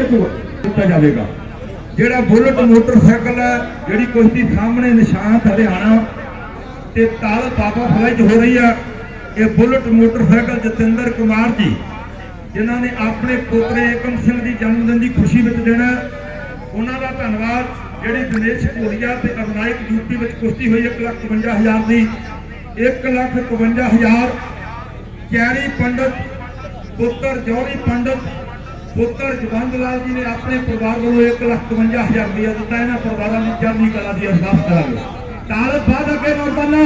ਜੇਤੂ ਦਿੱਤਾ ਜਾਵੇਗਾ। ਜਿਹੜਾ ਬੁਲਟ ਮੋਟਰਸਾਈਕਲ ਹੈ, ਜਿਹੜੀ ਕੁਸ਼ਤੀ ਸਾਹਮਣੇ ਨਿਸ਼ਾਨ ਹਰਿਆਣਾ ਤੇ ਤਾਲ ਬਾਬਾ ਫਲਾਈਟ ਹੋ ਰਹੀ ਆ, ਇਹ ਬੁਲਟ ਮੋਟਰਸਾਈਕਲ ਜਤਿੰਦਰ ਕੁਮਾਰ ਜੀ, ਜਿਨ੍ਹਾਂ ਨੇ ਆਪਣੇ ਪੋਤਰੇ ਏਕਮ ਸਿੰਘ ਦੀ ਜਨਮ ਦਿਨ ਦੀ ਖੁਸ਼ੀ ਵਿੱਚ ਦੇਣਾ ਉਹਨਾਂ ਦਾ ਧੰਨਵਾਦ। ਜਿਹੜੇ ਦਿਨੇਸ਼ ਘੋੜੀਆ ਤੇ ਅਰਨਾਇਕ ਯੂਪੀ ਵਿੱਚ ਕੁਸ਼ਤੀ ਹੋਈ 151000 ਦੀ 151000 ਕੈਰੀ ਪੰਡਤ, ਪੁੱਤਰ ਜੌਹਰੀ ਪੰਡਤ ਪੁੱਤਰ ਜਵੰਦ ਲਾਲ ਜੀ ਨੇ ਆਪਣੇ ਪਰਿਵਾਰ ਵੱਲੋਂ 151000 ਰੁਪਏ ਦਿੱਤਾ ਇਹਨਾਂ ਪਰਿਵਾਰਾਂ ਨੂੰ ਚੜ੍ਹਦੀ ਕਲਾ ਦੀ ਅਰਦਾਸ ਕਰਾਂਗੇ ਤਾਲਬ ਬਾਦ ਅੱਗੇ ਨੌਜਵਾਨਾਂ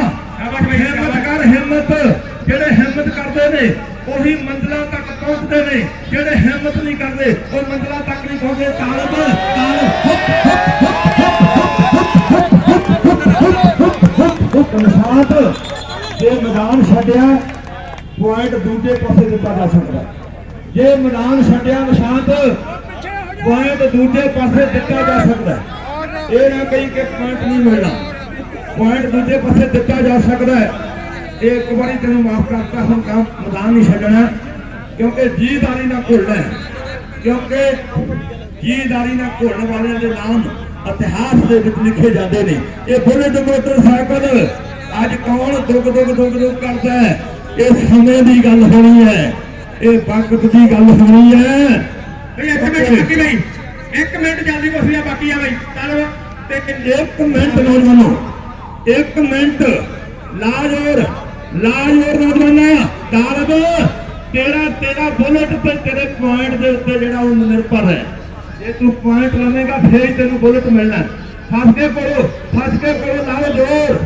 ਹਿੰਮਤ ਕਰ ਹਿੰਮਤ ਜਿਹੜੇ ਹਿੰਮਤ ਕਰਦੇ ਨੇ ਉਹੀ ਮੰਜ਼ਲਾਂ ਤੱਕ ਪਹੁੰਚਦੇ ਨੇ ਜਿਹੜੇ ਹਿੰਮਤ ਨਹੀਂ ਕਰਦੇ ਉਹ ਮੰਜ਼ਲਾਂ ਤੱਕ ਨਹੀਂ ਪਹੁੰਚਦੇ ਤਾਲਬ ਤਾਲਬ ਹੁੱਪ ਹੁੱਪ ਹੁੱਪ ਹੁੱਪ ਨਿਸ਼ਾਤ ਜੇ ਮੈਦਾਨ ਛੱਡਿਆ ਪੁਆਇੰਟ ਦੂਜੇ ਪਾਸੇ ਦਿੱਤਾ ਜਾ ਸਕਦਾ ਹੈ। ਜੇ ਮੈਦਾਨ ਛੱਡਿਆ ਨਿਸ਼ਾਤ ਪੁਆਇੰਟ ਦੂਜੇ ਪਾਸੇ ਦਿੱਤਾ ਜਾ ਸਕਦਾ ਇਹ ਨਾ ਕਹੀ ਕਿ ਪੁਆਇੰਟ ਨਹੀਂ ਮਿਲਣਾ। ਪੁਆਇੰਟ ਦੂਜੇ ਪਾਸੇ ਦਿੱਤਾ ਜਾ ਸਕਦਾ ਹੈ। ਇਹ ਇੱਕ ਵਾਰੀ ਤੈਨੂੰ ਮਾਫ ਕਰਤਾ, ਹੁਣ ਕੰਮ ਮੈਦਾਨ ਨਹੀਂ ਛੱਡਣਾ। ਕਿਉਂਕਿ ਜੀਦਾਰੀ ਨਾਲ ਘੁਲਣਾ ਹੈ। ਕਿਉਂਕਿ ਜੀਦਾਰੀ ਨਾਲ ਘੁਲਣ ਵਾਲਿਆਂ ਦੇ ਨਾਮ ਇਤਿਹਾਸ ਦੇ ਵਿੱਚ ਲਿਖੇ ਜਾਂਦੇ ਨੇ। ਇਹ ਬੁਲਟ ਮੋਟਰਸਾਈਕਲ ਅੱਜ ਕੌਣ ਦੁੱਗ ਦੁੱਗ ਦੁੱਗ ਦੁੱਗ ਕਰਦਾ ਹੈ? ਇਹ ਸਮੇਂ ਦੀ ਗੱਲ ਹੋਣੀ ਹੈ। ਇਹ ਵਕਤ ਦੀ ਗੱਲ ਹੋਣੀ ਹੈ ਬਈ ਇੱਕ ਮਿੰਟ ਬਾਕੀ ਬਈ ਇੱਕ ਮਿੰਟ ਜਲਦੀ ਪੁੱਛ ਲਿਆ ਬਾਕੀ ਆ ਬਈ। ਚੱਲ ਤੇ ਇੱਕ ਮਿੰਟ ਨੌਜਵਾਨੋ, ਇੱਕ ਮਿੰਟ। ਲਾਜੋਰ ਲਾਜੋਰ ਨੌਜਵਾਨਾ ਤਾਲਬ ਤੇਰਾ ਤੇਰਾ ਬੁਲਟ ਤੇ ਤੇਰੇ ਪੁਆਇੰਟ ਦੇ ਉੱਤੇ ਜਿਹੜਾ ਉਹ ਨਿਰਭਰ ਹੈ। ਜੇ ਤੂੰ ਪੁਆਇੰਟ ਲਵੇਂਗਾ, ਫੇਰ ਤੈਨੂੰ ਬੁਲਟ ਮਿਲਣਾ ਫਸ ਕੇ ਪੜੋ ਫਸ ਕੇ ਪੜੋ ਲਾਓ ਜੋਰ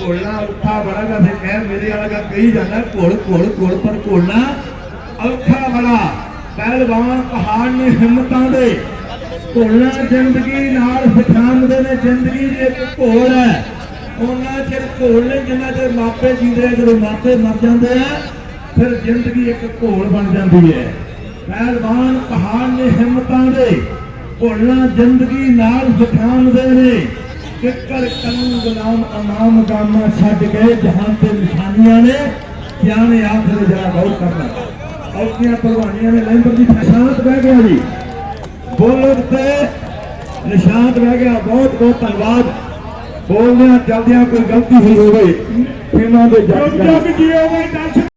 ਘੋਲਣਾ ਔਖਾ ਬੜਾ ਗਾ ਫੇ ਕਹਿ ਮੇਰੇ ਵਾਲਾ ਗਾ ਕਹੀ ਜਾਂਦਾ ਘੋਲ ਘੋਲ ਘੋਲ ਪਰ ਘੋਲਣਾ ਔਖਾ ਬੜਾ ਪਹਿਲਵਾਨ ਪਹਾੜ ਨੇ ਹਿੰਮਤਾਂ ਦੇ। ਘੋਲਣਾ ਜ਼ਿੰਦਗੀ ਨਾਲ ਪਛਾਣਦੇ ਨੇ, ਜ਼ਿੰਦਗੀ ਦੀ ਇੱਕ ਘੋਲ ਹੈ। ਉਹਨਾਂ ਚਿਰ ਘੋਲ ਨੇ, ਜਿੰਨਾ ਚਿਰ ਮਾਪੇ ਜੀਂਦੇ ਜਦੋਂ ਮਾਪੇ ਮਰ ਜਾਂਦੇ ਆ, ਫਿਰ ਜ਼ਿੰਦਗੀ ਇੱਕ ਘੋਲ ਬਣ ਜਾਂਦੀ ਹੈ। ਪਹਿਲਵਾਨ ਪਹਾੜ ਨੇ ਹਿੰਮਤਾਂ ਦੇ ਘੋਲਣਾ ਜ਼ਿੰਦਗੀ ਨਾਲ ਪਛਾਣਦੇ ਨੇ। ਕਿੱਕਰ ਕੰਨ ਗੁਲਾਮ, ਅਮਾਮ, ਗਾਮਾ ਛੱਡ ਗਏ ਜਹਾਨ ਤੇ ਨਿਸ਼ਾਨੀਆਂ ਨੇ, ਸਿਆਣੇ ਆਖਰ ਜਰਾ ਗੌਰ ਕਰਨਾ। ਔਕੀਆਂ ਭਲਵਾਨੀਆਂ ਨੇ, ਲੈਂਬਰ ਦੀ ਫਸਾਨਤ ਬਹਿ ਗਿਆ ਜੀ। ਬੋਲਣ ਤੇ ਨਿਸ਼ਾਨ ਰਹਿ ਗਿਆ। ਬਹੁਤ ਬਹੁਤ ਧੰਨਵਾਦ। ਬੋਲਦਿਆਂ ਚੱਲਦਿਆਂ ਕੋਈ ਗਲਤੀ ਹੋਈ ਹੋਵੇ ਇਹਨਾਂ ਦੇ ਜੱਜ ਜੁਗ ਜਿਓ